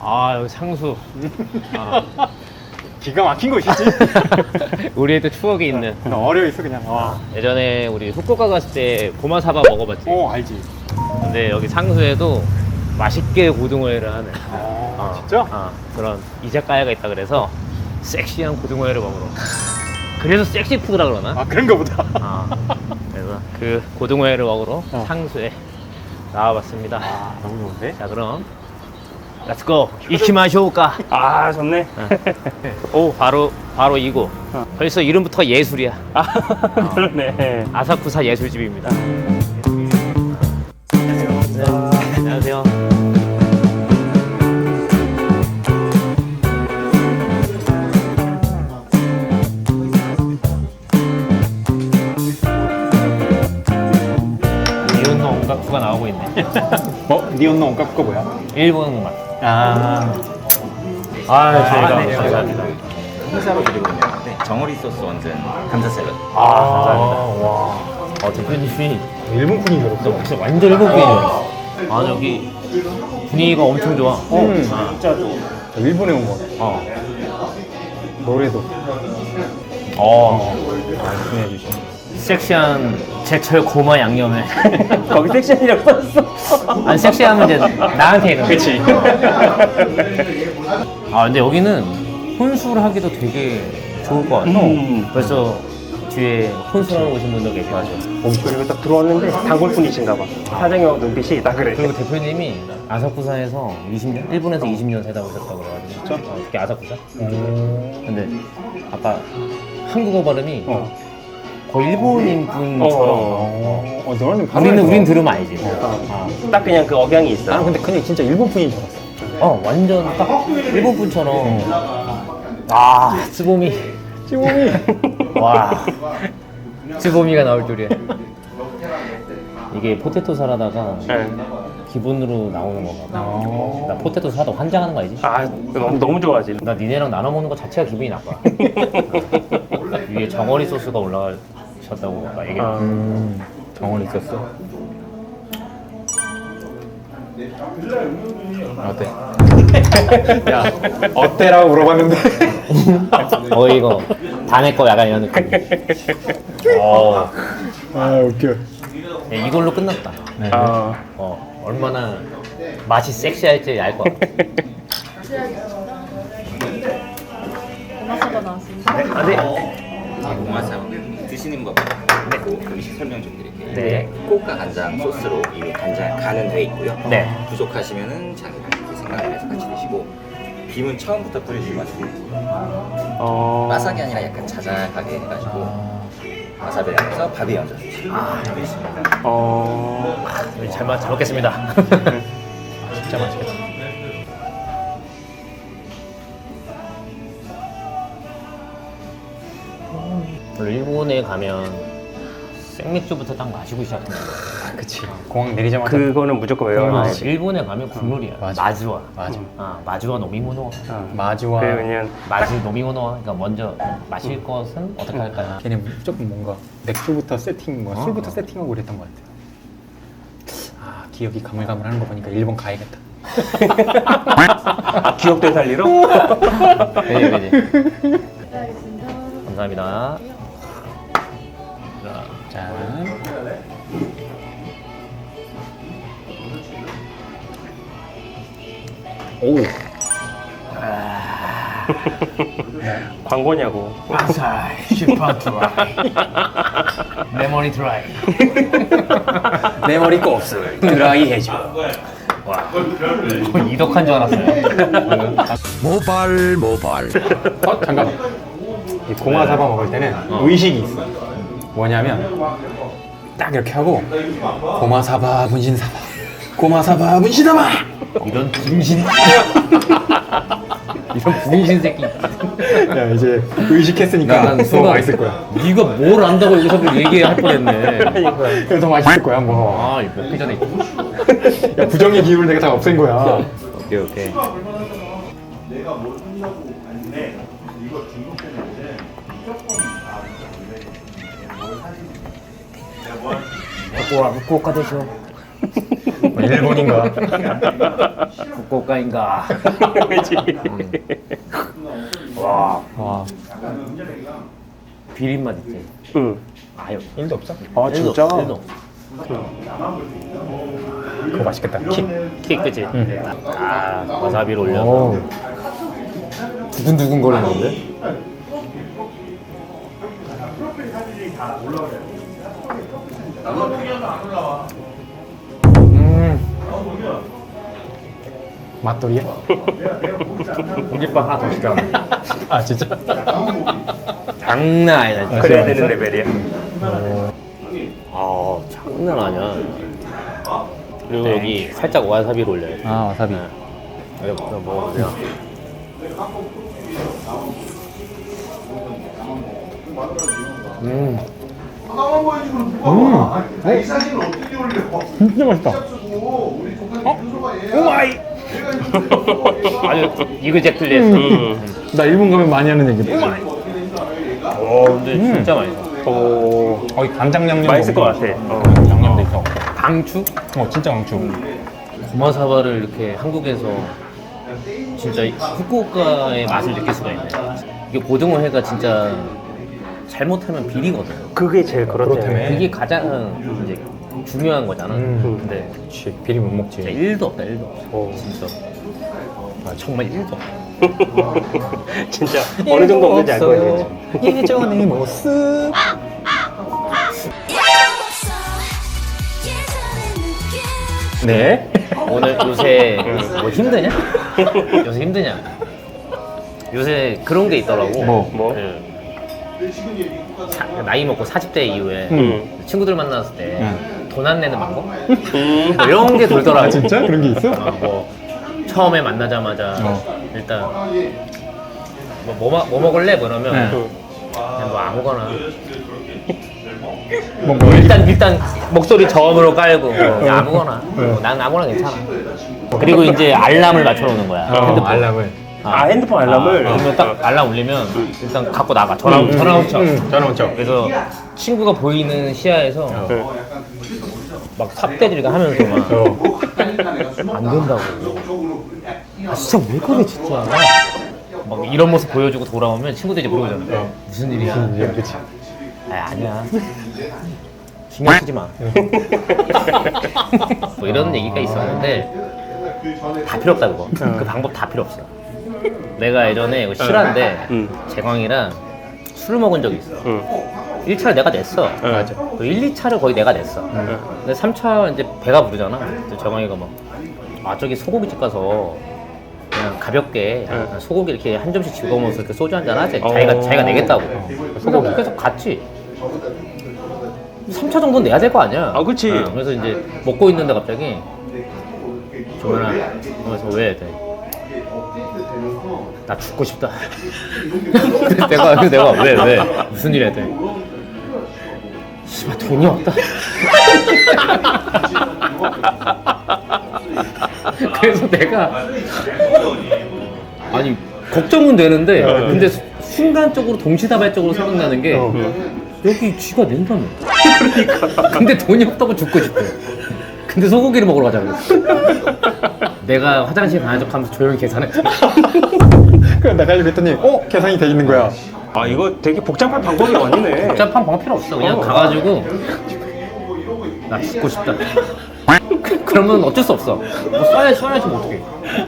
아 여기 상수. 아, 기가 막힌 곳이지. 우리의 또 추억이 있는. 어려 있어 그냥. 와. 예전에 우리 후쿠오카 갔을 때 고마 사바 먹어봤지. 어 알지. 근데 여기 상수에도 맛있게 고등어회를 하는. 아 진짜? 어, 그런 이자카야가 있다 그래서 섹시한 고등어회를 먹으러. 그래서 섹시 푸드라 그러나? 아 그런가 보다. 아, 그래서 그 고등어회를 먹으러 어. 상수에 나와봤습니다. 아 너무 좋은데? 자 그럼 렛츠고 이키마쇼우까. 아 좋네. 오 바로 바로 이곳. 어. 벌써 이름부터 예술이야. 아 그러네. 아사쿠사 예술집입니다. 네, 안녕하세요. 이온노 온가쿠가 나오고 있네. 어? 니온노 온가쿠가 뭐야? 일본 맛. 아. 아, 저희가 네, 감사합니다. 행사로 드리고 있는 건데 정어리 소스 얹은 감자 샐러드 아, 감사합니다. 와. 어, 대표님이 일본 분인 줄 알았어. 너 진짜 완전 일본 분이죠. 아, 여기 분위기가 엄청 좋아. 음. 아, 진짜 저 일본에 온 거네. 어. 노래도 어. 말씀해 주시네. 섹시한 제철 고마 양념에. 거기 섹션이라고 썼어. 아니, 섹시하면 이제 나한테 거. 그치. 아, 근데 여기는 혼술 하기도 되게 좋을 것 같아. 음. 벌써 뒤에 혼술하러 오신 분도 계셔가지고. 그리고 딱 들어왔는데 단골분이신가 봐. 사장님 눈빛이 딱 그래. 그리고 대표님이 아사쿠사에서 20년, 일본에서 20년 살다 오셨다고 그래가지고. 어, 특히 아사쿠사. 근데 아까 한국어 발음이 어. 거의 일본인 분처럼. 어. 어, 너는 우리는 우린 들으면 알지. 아. 딱 그냥 그 억양이 있어. 나는 근데 그냥 진짜 일본 분인 줄 알았어. 어, 완전 딱 일본 분처럼. 아, 츠보미. 찌몸이. 와. 츠보미가 나올 줄이야. 이게 포테토 사라다가 네. 기본으로 나오는 거가. 어. 나 포테토 사라다 환장하는 거 알지? 아 너무 너무 좋아하지. 나 니네랑 나눠 먹는 거 자체가 기분이 나빠. 위에 정어리 소스가 올라가 셨다고 아까 얘기했 아. 음. 정원 있었어. 어때? 야, 어때라고 물어봤는데. 어 이거 다 내 거 약간 이런 느낌. 어, 아, 웃겨. 네, 이걸로 끝났다. 아 어, 얼마나 맛이 섹시할지 알 것 같아. 고마사바 나왔습니다. 아, 네. 고마사바 드 법그 음식 설명 좀 드릴게요 네. 꼬까 간장 소스로 이미 간장 간은 돼 있고요 네. 부족하시면은 장 생각을 해서 같이 드시고 김은 처음부터 뿌리지 마시고 어. 마삭이 아니라 약간 자작하게 해가지고 와사비를 해서 밥에 얹어서 드시면 어. 잘, 먹- 잘 먹겠습니다. 일본에 가면 생맥주부터 딱 마시고 시작하는 거야. 아, 그치. 공항 내리자마자. 그거는 무조건 외워야 돼. 일본에 가면 국룰이야. 맞아. 마주와. 맞아. 아, 마주와 노미모노. 어. 마주와. 그 그냥 마주 노미모노. 그러니까 먼저 마실 것은 어떻게 할까요? 걔네 무조건 뭔가 맥주부터 세팅, 뭐 어. 술부터 세팅하고 그랬던 것 같아. 아 기억이 가물가물하는 거 보니까 일본 가야겠다. 아, 기억도 살리러? 그지 그지. 알겠습니다. 감사합니다. 자, 오, 광고냐고. 아사히 슈퍼 드라이. 메모리 드라이. 내 머리 곱슬 드라이 해줘. 와. 거의 이덕한 줄 알았어요. 모발 모발 어 잠깐만. 이 고마사바 먹을 때는 의식이 있어. 뭐냐면 딱 이렇게 하고 고마사바 문신사바, 고마사바 문신사바. 이런 분신. 이런 분신 새끼. 야 이제 의식했으니까 난 더 순간- 맛있을 거야. 네가 뭘 안다고 여기서 얘기할 뻔했네. 더 맛있을 거야 뭐. 아, 이거 먹기 전에. 야 부정의 기운을 내가 다 없앤 거야. 오케이 오케이. 와, 무코카 되죠. 뭐 일본인가?福岡인가. 그렇지. 와, 와 비린 맛 있지. 응. 아유, 일도 없어? 아 일도 진짜? 없어, 일도 없어. 그거 맛있겠다. 킥. 킥 그치? 아, 와사비를 올려서 오. 두근두근 거리는데? 음. 맛돌이야? 공깃밥 하나 더 시켜. 아 진짜? 장난 아니다. 진짜. 그래야 되는 레벨이야. 아, 장난 아니야. 그리고 여기 살짝 와사비를 올려요. 아 와사비. 이거 이거 먹어보세요. 음, 진짜 맛있다. 아주 이그젝틀리했어. 음. 나 일본 가면 많이 하는 얘기. 어, 근데 진짜 맛있어. 오. 거기 간장 양념. 맛있을 것 같아. 어. 양념도 있어. 강추? 어 진짜 강추. 고마사바를 이렇게 한국에서 진짜 후쿠오카의 맛을 느낄 수가 있네. 이게 고등어 회가 진짜 잘못하면 비리거든. 그게 제일 그렇대. 그렇다며. 그게 가장 이제 중요한 거잖아. 음. 근데 그렇지. 비리 못 먹지. 진짜 1도 없다, 1도 없어. 오. 진짜. 아, 정말 1도 없어. 진짜 어느 정도 없는지 알고 있겠지. 예전의 모습. 네. 오늘 요새 뭐 힘드냐? 요새 힘드냐? 요새 그런 게 있더라고. 뭐? 뭐? 그 사- 나이 먹고 40대 이후에 음. 친구들 만났을 때 음. 돈안 내는 방법? 음. 뭐 이런 게 돌더라고. 아 진짜? 그런 게 있어? 어, 뭐 처음에 만나자마자 어. 일단 뭐, 뭐, 마- 뭐 먹을래? 뭐 이러면 네. 그냥 뭐 아무거나 뭐, 뭐 일단 일단 목소리 저음으로 깔고 그냥 아무거나 네. 난 아무거나 괜찮아 그리고 이제 알람을 맞춰놓는 거야 어, 핸드폰 알람을. 아 핸드폰 알람을. 아, 그러면 딱 알람 울리면 일단 갖고 나가 전화 전화 붙여 응, 전화 붙여. 그래서 친구가 보이는 시야에서 응. 막 삽대질가 하면서 막 어. 안 된다고. 아 진짜 왜 그래 진짜. 막 이런 모습 보여주고 돌아오면 친구들이 물어보잖아. 무슨 일이야? 야, 그치. 아 아니야. 신경 쓰지 마. 뭐 이런 얘기가 있었는데 다 필요 없다 그거. 그 방법 다 필요 없어. 내가 예전에 이거 실화인데 응. 재광이랑 술을 먹은 적이 있어. 응. 1차를 내가 냈어. 맞아. 그 1, 2차를 거의 내가 냈어. 근데 3차 이제 배가 부르잖아. 그래서 정황이가 막, 아, 저기 소고기집 가서 그냥 가볍게 소고기 이렇게 한 점씩 집어먹어서 이렇게 소주 한잔 하지. 자기가, 어. 자기가 내겠다고. 소고기 계속 갔지. 3차 정도는 내야 될 거 아니야. 아, 그치. 어, 그래서 이제 먹고 있는데 갑자기 조연아, 그래서 왜? 나 죽고 싶다. 내가 내가 왜 왜? 무슨 일 했더니 씨발 돈이 없다. 그래서 내가 아니 걱정은 되는데 근데 수- 순간적으로 동시다발적으로 생각나는 게 여기 쥐가 낸다며. 그러니까. 근데 돈이 없다고 죽고 싶대. 근데 소고기를 먹으러 가자고 그랬어. 내가 화장실 가는 척하면서 조용히 계산했잖아. 그래 내가 그랬더니 어 계산이 돼 있는 거야. 아 이거 되게 복잡한 방법이 아니네. 복잡한 방법 필요 없어. 그냥 어. 가가지고 나 죽고 싶다. 그러면 어쩔 수 없어. 뭐 써야 써야지 뭐 어떻게.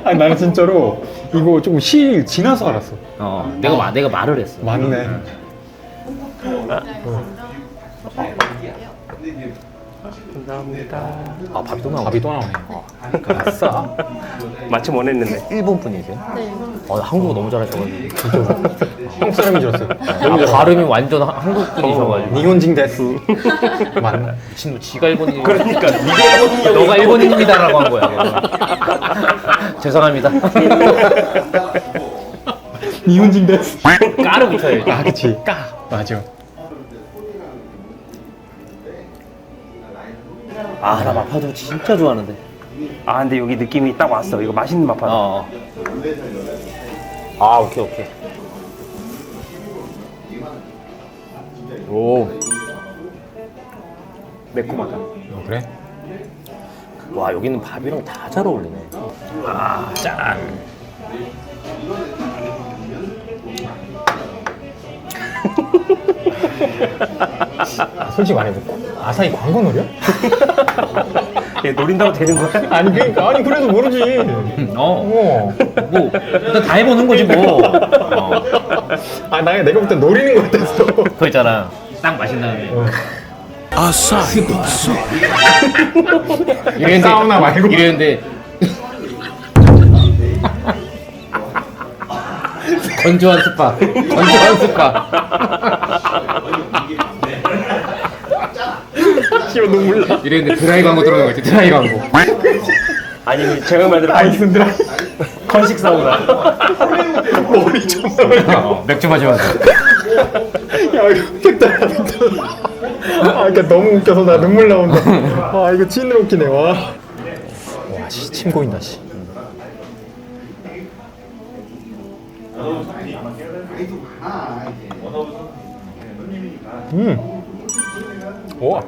아니 나는 진짜로 이거 조금 시일 지나서 알았어. 어, 내가 마, 내가 말을 했어. 맞네. 감사합니다. 아 밥이 또 나와. 밥이 또 나오네. 아싸. 마침 원했는데. 일본 분이세요? 네. 어, 한국어 너무 잘하셔가지고. 한국 사람인 줄 알았어요. 아, 발음이 완전 하- 한국 분이셔가지고. 니혼징 데스. 맞네. 미친놈 지가 일본인. 그러니까 네가 일본인이야. 너가 일본인입니다라고 한 거야. 죄송합니다. 니혼징 데스. 까르 붙여야지. 아 그치. 까. 맞아. 아, 나 마파두 진짜 좋아하는데. 아 근데 여기 느낌이 딱 왔어. 이거 맛있는 맛 받아. 어. 아, 오케이, 오케이. 오. 매콤하다. 어, 그래? 와 여기는 밥이랑 다 잘 어울리네. 아 짠. 솔직히 말해줘. 아사히 광고 노려? 얘 노린다고 되는 거야? 아니 그러니까 아니 그래도 모르지. 어. 어. 뭐 일단 다 해보는 거지 뭐. 어. 아나 내가 볼때 노리는 거 같았어. 그거 있잖아. 딱 마신 다음에. 이랬는데, 사우나 말고. 이랬는데. 건조한 스파. 건조한 스파. 씨발 눈물 나. 이랬는데 드라이 광고 들어간 거 같아. 드라이 광고. 아니 제가 말대로 아이스들아. 건식 사우나. 머리 좀. 어, 맥주 마시면서. 야 이거 됐다. 아 그러니까 너무 웃겨서 나 눈물 나온다. 아 이거 찐으로 웃기네 와. 와 씨, 침 고인다 씨. 음. 와.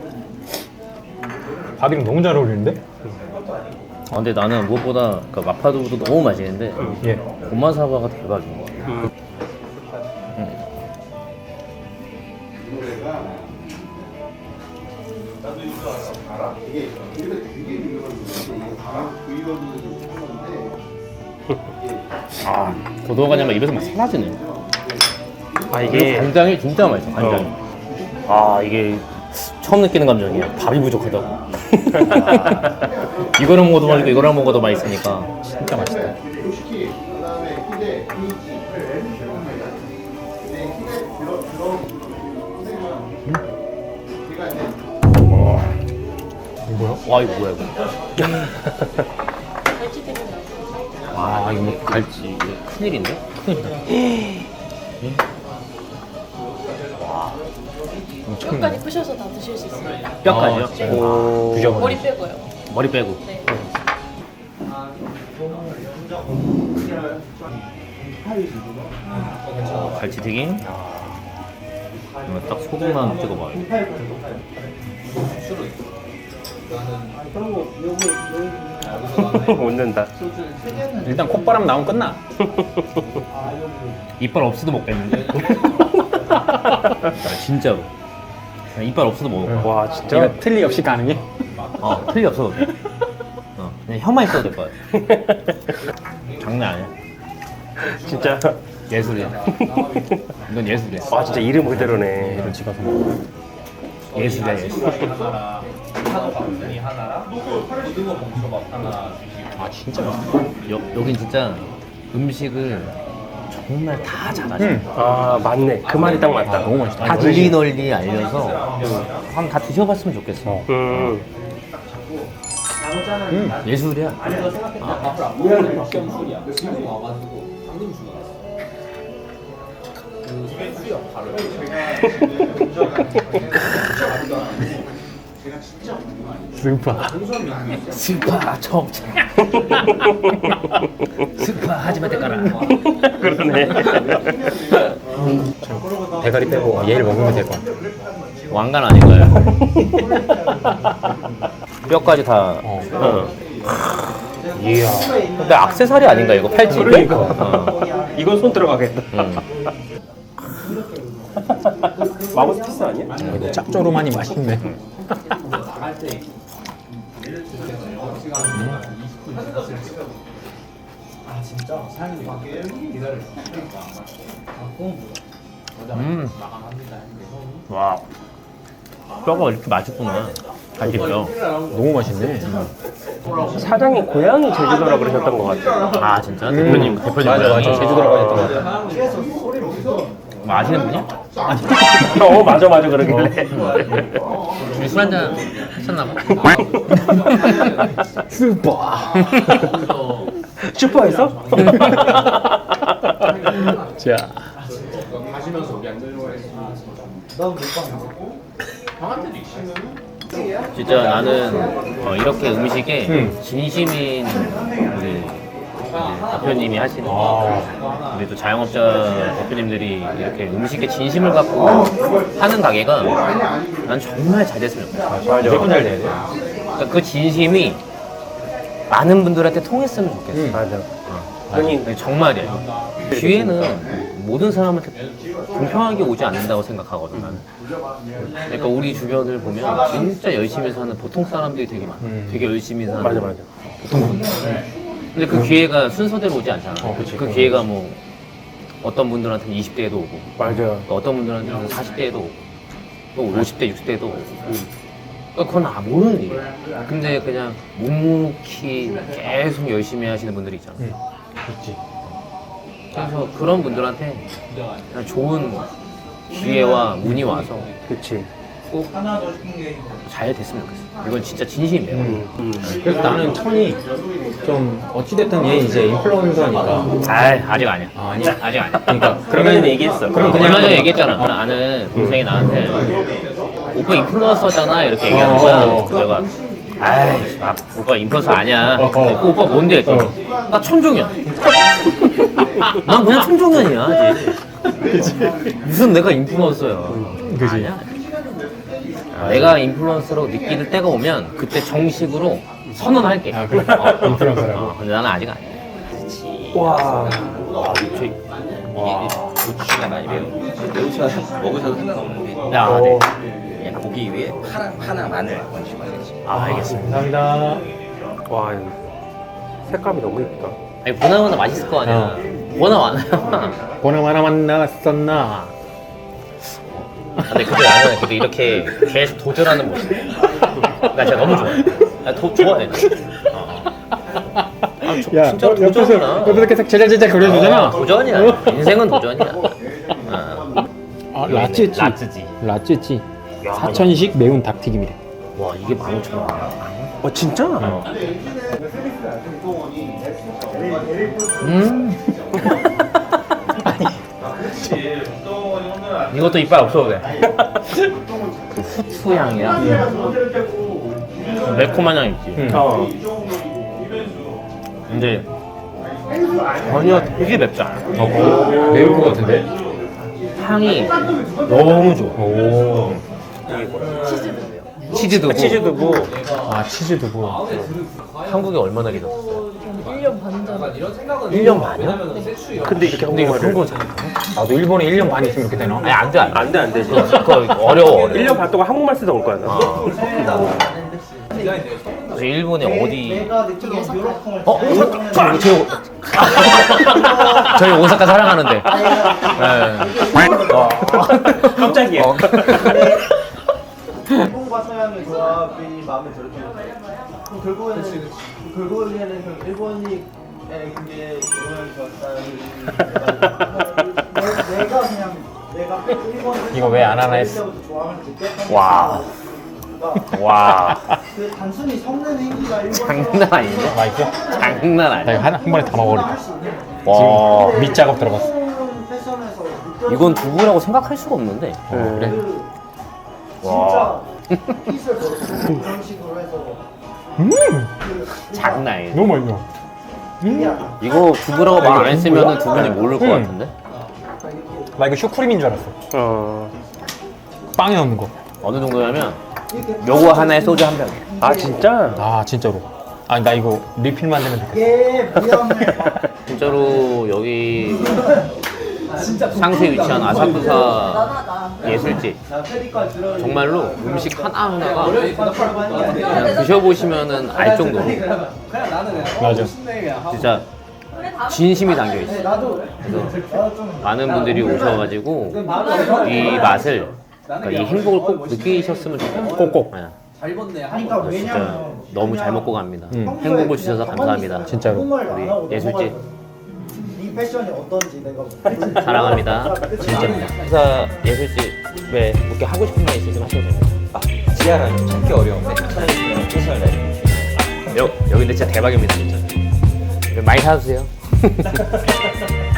밥이랑 너무 잘 어울리는데? 아, 근데 나는 무엇보다 그 마파두부도 너무 맛있는데 예. 고마사바가 대박인 것 같아. 아, 고등어간장만 입에서 막 사라지네. 아 이게 이게 간장이 진짜 맛있어, 간장이. 아, 이게 처음 느끼는 감정이야. 밥이 부족하다고. 이거랑 먹어도 맛있고 이거랑 먹어도 맛있으니까 진짜 맛있다. 뭐야? 와 이거 뭐야 이거? 아 이거 뭐 갈치 이거 큰일인데? 큰일이다. 뼈까지 부셔서 다 드실 수 있어요. 뼈까지요? 오. 머리 빼고요. 머리 빼고. 네. 어, 갈치 튀김. 이거 딱 소금만 찍어봐. 웃는다. 일단 콧바람 나오면 끝나. 이빨 없어도 먹겠는데? 아, 진짜로. 그냥 이빨 없어도 먹을 거야. 와 진짜. 이거 틀리 없이 가능해? 어, 틀리 없어도 돼. 어, 그냥 혀만 있어도 될 거야. 장난 아니야. 진짜. 예술이야. 이건 예술이야. 와 진짜 이름 그대로네. 이걸 집어서 먹어. 예술이야, 예술. 아 진짜. 여, 여긴 진짜 음식을 정말 다 잘하셔. 음. 아 맞네. 그 말이 딱 맞다. 너무 맛있다. 다 널리 널리 알려서 한다 드셔봤으면 좋겠어. 음. 예술이야. 스파. 스파 청 스파 하지마 대가라. 그러네. 대가리 빼고 얘를 먹으면 될 것 같아. 왕관 아닌가요? 뼈까지 다. 어. 어. 이야. 근데 악세사리 아닌가 이거 팔찌? 그러니까. 어. 이건 손 들어가겠다. 응. 마구스피스 아니야? 이거 짭조름하니 맛있네. 음. 와. 뼈가 이렇게 맛있구나. 뼈. 너무 맛있네. 사장이 고향이 제주도라 그러셨던 것 같아. 아 진짜? 대표님 대표님 맞아 맞아. 제주도로 가셨던 것 같아. 뭐 아시는 분이야? 어 맞아 맞아 그러길래. 둘이 술 한잔 하셨나 봐. 스파. 슈퍼에서? 자. 진짜 나는 어, 이렇게 음식에 음. 진심인 우리 이제 대표님이 하시는 아. 우리 또 자영업자 대표님들이 이렇게 음식에 진심을 갖고 하는 가게가 난 정말 잘 됐으면 좋겠어. 무조건 잘 돼야 돼. 그러니까 그 진심이 많은 분들한테 통했으면 좋겠어. 맞아. 아니, 정말이에요. 기회는 모든 사람한테 공평하게 오지 않는다고 생각하거든 나는. 그러니까 우리 주변을 보면 진짜 열심히 사는 보통 사람들이 되게 많아. 되게 열심히 사는. 맞아, 맞아. 근데 그 기회가 순서대로 오지 않잖아. 그 기회가 뭐 어떤 분들한테는 20대에도 오고, 맞아. 또 어떤 분들한테는 40대에도 오고, 또 50대, 60대에도 오고. 그러니까 그건 아, 모르는 일이야. 근데 그냥 묵묵히 계속 열심히 하시는 분들이 있잖아. 있지. 그래서 그런 분들한테 그냥 좋은 기회와 운이 와서 그치. 꼭잘 됐으면 좋겠어. 이건 진짜 진심이에요. 음. 그래서 나는 천이 좀 어찌됐든 얘 이제 인플루언서니까 아, 아직 아니야. 아, 아니야? 아직 아니야. 그러니까 그러면 얘기했어. 그럼 얼마 그냥 전에 얘기했잖아. 아는 동생이 나한테 오빠 인플루언서잖아 이렇게 얘기하는 거야. 어. 그래서 내가 아이, 아, 오빠 인플루언서 아니야. 어, 어. 그 오빠 뭔데? 했더니 나 천종현. 난 그냥 천종현이야 아직. 무슨 내가 인플루언서야. 그지. 아니야. 아, 내가 인플루언서로 느낄 때가 오면 그때 정식으로 선언할게. 아, 그래? 어. 인플루언서라고? 어, 근데 나는 아직 아니야. 와. 이게 고추가 많이 매운 매우셔서 먹으셔도 상관없는데 야, 네. 고기 위에 파랑 파나 마늘 얹으시면 되지 아, 알겠습니다. 감사합니다. 와. 색감이 너무 예쁘다. 아니 보나마나 맛있을 거 아니야. 보나마나야. 보나마나 만났었나? 근데 근데 나는 근데 이렇게 계속 도전하는 모습. 나 진짜 너무 좋아해. 나 도, 좋아해. 어. 아, 저, 진짜 너 옆에서, 도전이야. 옆에서 계속 제자제자 어, 그려주잖아. 도전이야. 인생은 도전이야. 어. 아, 라찌찌. 라찌찌. 라찌찌. 야, 사천식 매운 닭튀김이래. 와 이게 15,000원. 어, 진짜? 음. 이것도 이빨 없어도 돼. 그 후추 향이랑 매콤한 향 있지. 응. 어. 근데 전혀 되게 맵지 않아. 어, 매울 것 같은데? 향이 너무 좋아. 오. 치즈 두부. 치즈 두부. 아, 치즈 두부. 한국에 얼마나 계셨어요? 1년 반 전에 1년 반이요? 근데 이렇게 근데 이거 한국말을. 한국어 잘해. 나도 일본에 1년 반 있으면 이렇게 되나? 아니 안 돼, 안 돼. 안 돼, 안. 그거 어려워, 어려워. 1년 반 동안 한국말 쓰다 올 거야, 나. 그래서 일본에 어디? 어? 오사카? 저희, 저희 오사카 사랑하는데. 네. 어. 깜짝이야. 어. 결국에는 결국에는 그 일본이 그게 영향이 좋았다는 내가 그냥 내가 일본 이거 왜안 하나 했어? 와. 와. 그 단순히 섞는 행위가 일본 장난 아닌데? 맛있어? 장난 나 아니야. 이거 한, 한 번에 다 있는 와. 지금 밑작업 들어갔어. 패션에서 이건 두부라고 생각할 수가 없는데. 어, 그래? 진짜 핏을 벗고 그런 식으로 해서 음! 장난 아니야. 너무 맛있어. 이거 두부라고 말 안 했으면 두 분이 모를 것 음. 같은데? 나 이거 슈크림인 줄 알았어. 어. 빵에 넣는 거. 어느 정도냐면 요거 하나에 소주 한 병이야. 아, 진짜? 아, 진짜로. 아니, 나 이거 리필 만들면. 얘 미안해 진짜로 여기 상수에 위치한 아사쿠사 예술집 정말로 음식 하나하나가 그냥 드셔보시면은 알 정도로. 맞아. 진짜 진심이 담겨 있어. 그래서 많은 분들이 오셔가지고 이 맛을 그러니까 이 행복을 꼭 느끼셨으면 좋겠어요. 꼭꼭. 네. 그러니까 진짜 왜냐면 너무 잘 먹고 갑니다. 음. 행복을 주셔서 감사합니다. 진짜로. 우리 예술집 이 패션이 어떤지 내가 사랑합니다. 진짜. 회사 예술집에 이렇게 하고 싶은 말 있으면 하셔도 됩니다. 아 지하라 좀 찾기 어려운데 천연이랑 최선을 다해 여, 여기 근데 진짜 대박입니다, 진짜. 많이 사주세요.